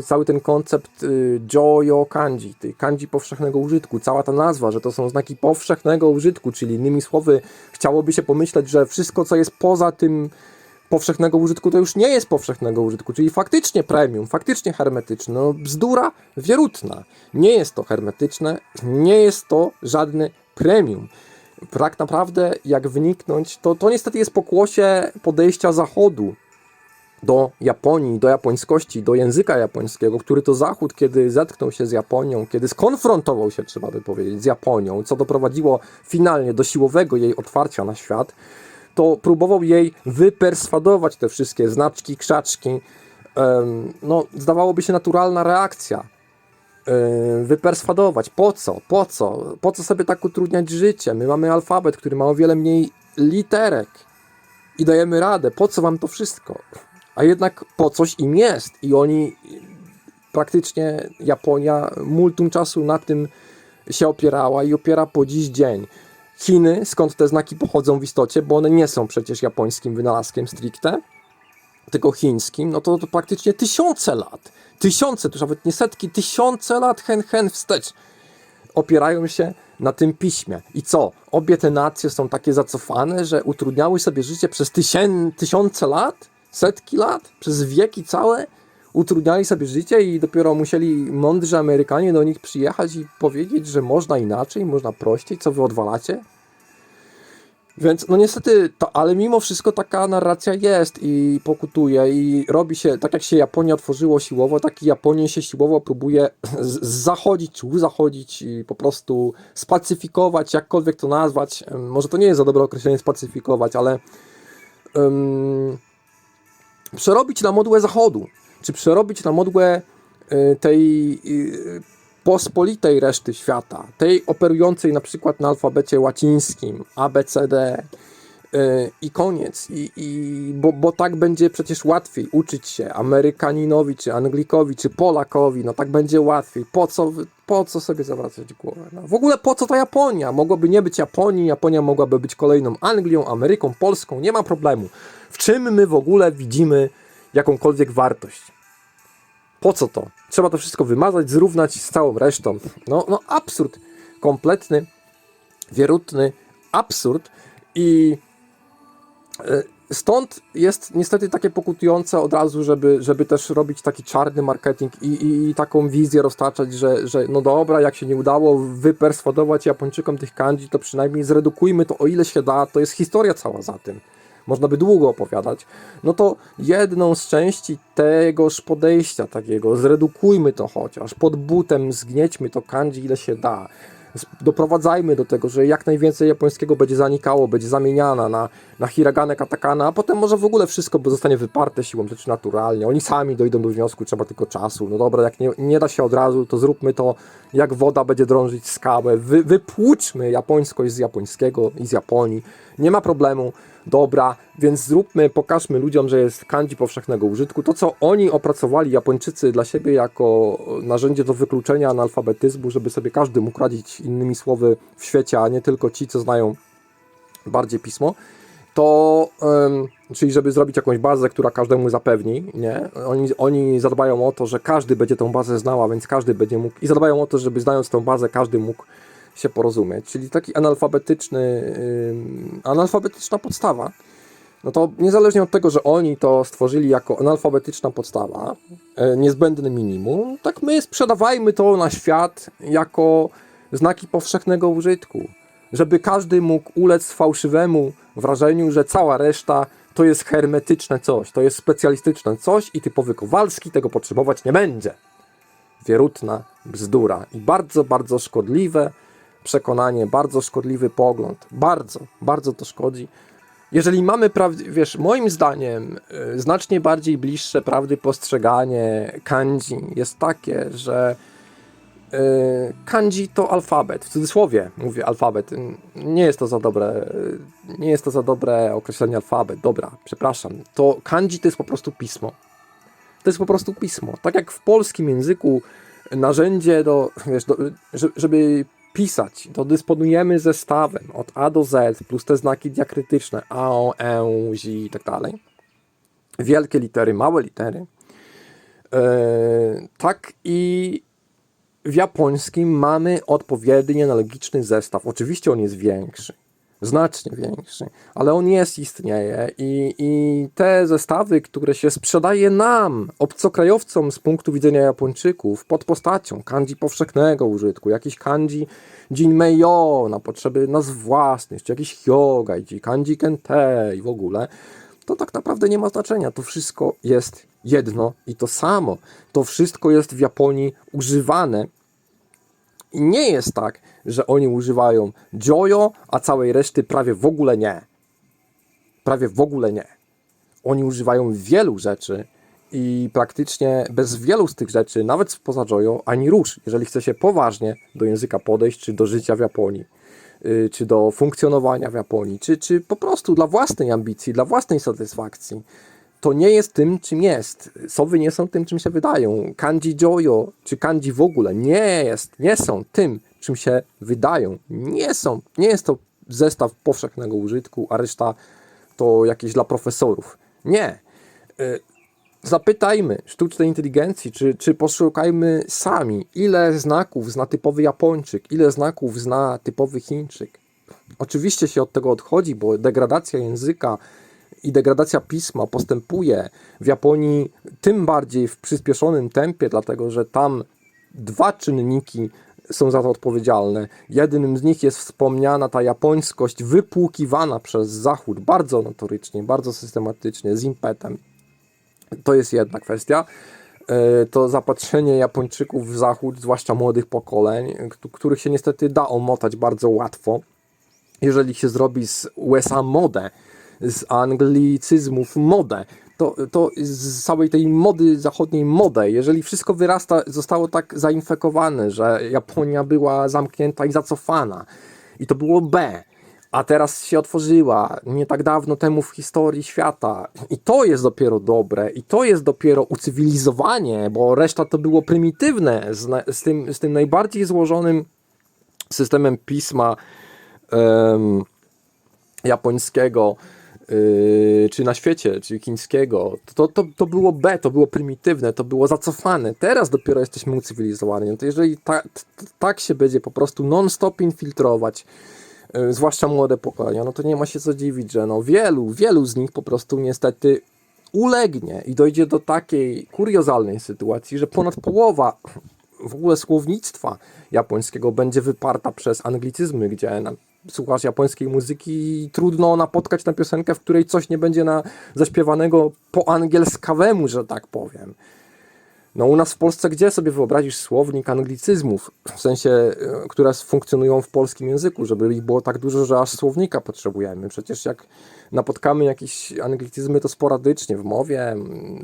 cały ten koncept y, Joyo Kanji, tej kanji powszechnego użytku, cała ta nazwa, że to są znaki powszechnego użytku, czyli innymi słowy, chciałoby się pomyśleć, że wszystko, co jest poza tym powszechnego użytku, to już nie jest powszechnego użytku, czyli faktycznie premium, faktycznie hermetyczne. No, bzdura wierutna. Nie jest to hermetyczne, nie jest to żadne premium. Tak naprawdę, jak wniknąć, to, to niestety jest pokłosie podejścia Zachodu do Japonii, do japońskości, do języka japońskiego, który to Zachód, kiedy zetknął się z Japonią, kiedy skonfrontował się, trzeba by powiedzieć, z Japonią, co doprowadziło finalnie do siłowego jej otwarcia na świat, to próbował jej wyperswadować te wszystkie znaczki, krzaczki. No, zdawałoby się naturalna reakcja. Wyperswadować. Po co? Po co? Po co sobie tak utrudniać życie? My mamy alfabet, który ma o wiele mniej literek i dajemy radę. Po co wam to wszystko? A jednak po coś im jest. I oni praktycznie Japonia multum czasu na tym się opierała i opiera po dziś dzień. Chiny, skąd te znaki pochodzą w istocie, bo one nie są przecież japońskim wynalazkiem stricte, tylko chińskim, no to, to praktycznie tysiące lat, tysiące, to już nawet nie setki, tysiące lat hen hen wstecz opierają się na tym piśmie. I co? Obie te nacje są takie zacofane, że utrudniały sobie życie przez tysię, tysiące lat, setki lat, przez wieki całe. Utrudniali sobie życie i dopiero musieli mądrzy Amerykanie do nich przyjechać i powiedzieć, że można inaczej, można prościej, co wy odwalacie. Więc no niestety, to, ale mimo wszystko taka narracja jest i pokutuje i robi się, tak jak się Japonia otworzyło siłowo, tak i Japonię się siłowo próbuje zachodzić, czy zachodzić i po prostu spacyfikować, jakkolwiek to nazwać. Może to nie jest za dobre określenie spacyfikować, ale em, przerobić na modłę Zachodu, czy przerobić na modłę y, tej y, pospolitej reszty świata, tej operującej na przykład na alfabecie łacińskim, ABCD i koniec. I, i, bo, bo tak będzie przecież łatwiej uczyć się Amerykaninowi, czy Anglikowi, czy Polakowi, no tak będzie łatwiej. Po co, po co sobie zawracać głowę? No, w ogóle po co ta Japonia? Mogłoby nie być Japonii, Japonia mogłaby być kolejną Anglią, Ameryką, Polską, nie ma problemu. W czym my w ogóle widzimy jakąkolwiek wartość? Po co to? Trzeba to wszystko wymazać, zrównać z całą resztą. No, no absurd. Kompletny, wierutny absurd. I stąd jest niestety takie pokutujące od razu, żeby, żeby też robić taki czarny marketing i, i, i taką wizję roztaczać, że, że no dobra, jak się nie udało wyperswadować Japończykom tych kanji, to przynajmniej zredukujmy to o ile się da. To jest historia cała za tym można by długo opowiadać, no to jedną z części tegoż podejścia takiego, zredukujmy to chociaż, pod butem zgniećmy to kanji ile się da. Doprowadzajmy do tego, że jak najwięcej japońskiego będzie zanikało, będzie zamieniana na, na hiragane, katakana, a potem może w ogóle wszystko zostanie wyparte siłą rzeczy naturalnie. Oni sami dojdą do wniosku, trzeba tylko czasu. No dobra, jak nie, nie da się od razu, to zróbmy to, jak woda będzie drążyć skałę. Wy, wypłuczmy japońskość z japońskiego i z Japonii. Nie ma problemu. Dobra, więc zróbmy, pokażmy ludziom, że jest kanji powszechnego użytku. To, co oni opracowali, Japończycy, dla siebie jako narzędzie do wykluczenia analfabetyzmu, żeby sobie każdy mógł radzić innymi słowy w świecie, a nie tylko ci, co znają bardziej pismo, to em, czyli żeby zrobić jakąś bazę, która każdemu zapewni, nie? Oni, oni zadbają o to, że każdy będzie tą bazę znała, więc każdy będzie mógł i zadbają o to, żeby znając tą bazę, każdy mógł się porozumieć. Czyli taki analfabetyczny, analfabetyczna podstawa. No to niezależnie od tego, że oni to stworzyli jako analfabetyczna podstawa, e, niezbędne minimum, tak my sprzedawajmy to na świat jako znaki powszechnego użytku. Żeby każdy mógł ulec fałszywemu wrażeniu, że cała reszta to jest hermetyczne coś, to jest specjalistyczne coś i typowy Kowalski tego potrzebować nie będzie wierutna bzdura i bardzo, bardzo szkodliwe przekonanie, bardzo szkodliwy pogląd. Bardzo, bardzo to szkodzi. Jeżeli mamy, wiesz, moim zdaniem y, znacznie bardziej bliższe prawdy postrzeganie kanji jest takie, że y, kanji to alfabet, w cudzysłowie mówię alfabet, nie jest to za dobre, y, nie jest to za dobre określenie alfabet, dobra, przepraszam, to kanji to jest po prostu pismo. To jest po prostu pismo. Tak jak w polskim języku narzędzie do, wiesz, do, że- żeby pisać, to dysponujemy zestawem od A do Z plus te znaki diakrytyczne A, O, E, Z i tak dalej. Wielkie litery, małe litery. E, tak i w japońskim mamy odpowiedni analogiczny zestaw. Oczywiście on jest większy, znacznie większy, ale on jest, istnieje i, i te zestawy, które się sprzedaje nam, obcokrajowcom z punktu widzenia Japończyków, pod postacią kanji powszechnego użytku, jakiś kanji jinmeiyo na potrzeby nazw własnych, czy jakiś hyogai, kanji kentei w ogóle, to tak naprawdę nie ma znaczenia. To wszystko jest jedno i to samo. To wszystko jest w Japonii używane. Nie jest tak, że oni używają jojo, a całej reszty prawie w ogóle nie. Prawie w ogóle nie. Oni używają wielu rzeczy i praktycznie bez wielu z tych rzeczy, nawet spoza jojo, ani rusz, jeżeli chce się poważnie do języka podejść, czy do życia w Japonii y, czy do funkcjonowania w Japonii, czy, czy po prostu dla własnej ambicji, dla własnej satysfakcji. To nie jest tym, czym jest. Sowy nie są tym, czym się wydają. Kanji joyo, czy kanji w ogóle nie jest, nie są tym, czym się wydają. Nie są. Nie jest to zestaw powszechnego użytku, a reszta to jakieś dla profesorów. Nie. Y, Zapytajmy sztucznej inteligencji, czy, czy poszukajmy sami, ile znaków zna typowy Japończyk, ile znaków zna typowy Chińczyk. Oczywiście się od tego odchodzi, bo degradacja języka i degradacja pisma postępuje w Japonii tym bardziej w przyspieszonym tempie, dlatego że tam dwa czynniki są za to odpowiedzialne. Jednym z nich jest wspomniana ta japońskość wypłukiwana przez Zachód bardzo notorycznie, bardzo systematycznie, z impetem. To jest jedna kwestia. E, To zapatrzenie Japończyków w zachód, zwłaszcza młodych pokoleń, któ- których się niestety da omotać bardzo łatwo, jeżeli się zrobi z USA modę, z anglicyzmów modę, to, to z całej tej mody zachodniej modę, jeżeli wszystko wyrasta, zostało tak zainfekowane, że Japonia była zamknięta i zacofana. I to było B, a teraz się otworzyła nie tak dawno temu w historii świata. I to jest dopiero dobre, i to jest dopiero ucywilizowanie, bo reszta to było prymitywne. Z, z, tym, z tym najbardziej złożonym systemem pisma em, japońskiego. Yy, czy na świecie, czy chińskiego, to, to, to było B, to było prymitywne, to było zacofane. Teraz dopiero jesteśmy ucywilizowani. No to jeżeli ta, t, tak się będzie po prostu non-stop infiltrować, y, zwłaszcza młode pokolenia, no to nie ma się co dziwić, że no wielu, wielu z nich po prostu niestety ulegnie i dojdzie do takiej kuriozalnej sytuacji, że ponad połowa w ogóle słownictwa japońskiego będzie wyparta przez anglicyzmy, gdzie na, słuchasz japońskiej muzyki i trudno napotkać na piosenkę, w której coś nie będzie na, zaśpiewanego po angielskawemu, że tak powiem. No u nas w Polsce gdzie sobie wyobrazisz słownik anglicyzmów, w sensie, e, które funkcjonują w polskim języku, żeby ich było tak dużo, że aż słownika potrzebujemy. Przecież jak napotkamy jakieś anglicyzmy, to sporadycznie w mowie,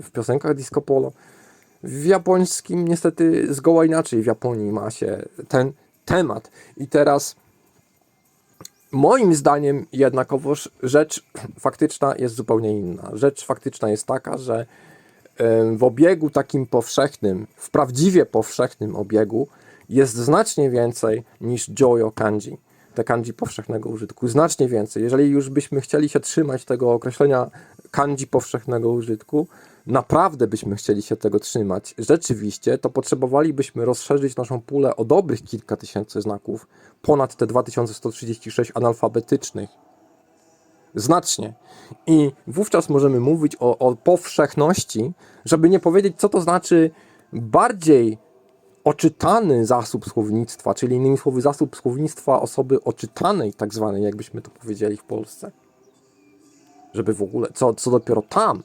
w piosenkach disco polo. W japońskim niestety zgoła inaczej w Japonii ma się ten temat. I teraz moim zdaniem jednakowoż rzecz faktyczna jest zupełnie inna. Rzecz faktyczna jest taka, że w obiegu takim powszechnym, w prawdziwie powszechnym obiegu jest znacznie więcej niż joyo kanji. Te kanji powszechnego użytku. Znacznie więcej. Jeżeli już byśmy chcieli się trzymać tego określenia kanji powszechnego użytku, naprawdę byśmy chcieli się tego trzymać, rzeczywiście, to potrzebowalibyśmy rozszerzyć naszą pulę o dobrych kilka tysięcy znaków, ponad te 2136 analfabetycznych. Znacznie. I wówczas możemy mówić o, o powszechności, żeby nie powiedzieć, co to znaczy bardziej oczytany zasób słownictwa, czyli innymi słowy zasób słownictwa osoby oczytanej, tak zwanej, jakbyśmy to powiedzieli w Polsce. Żeby w ogóle, co, co dopiero tam,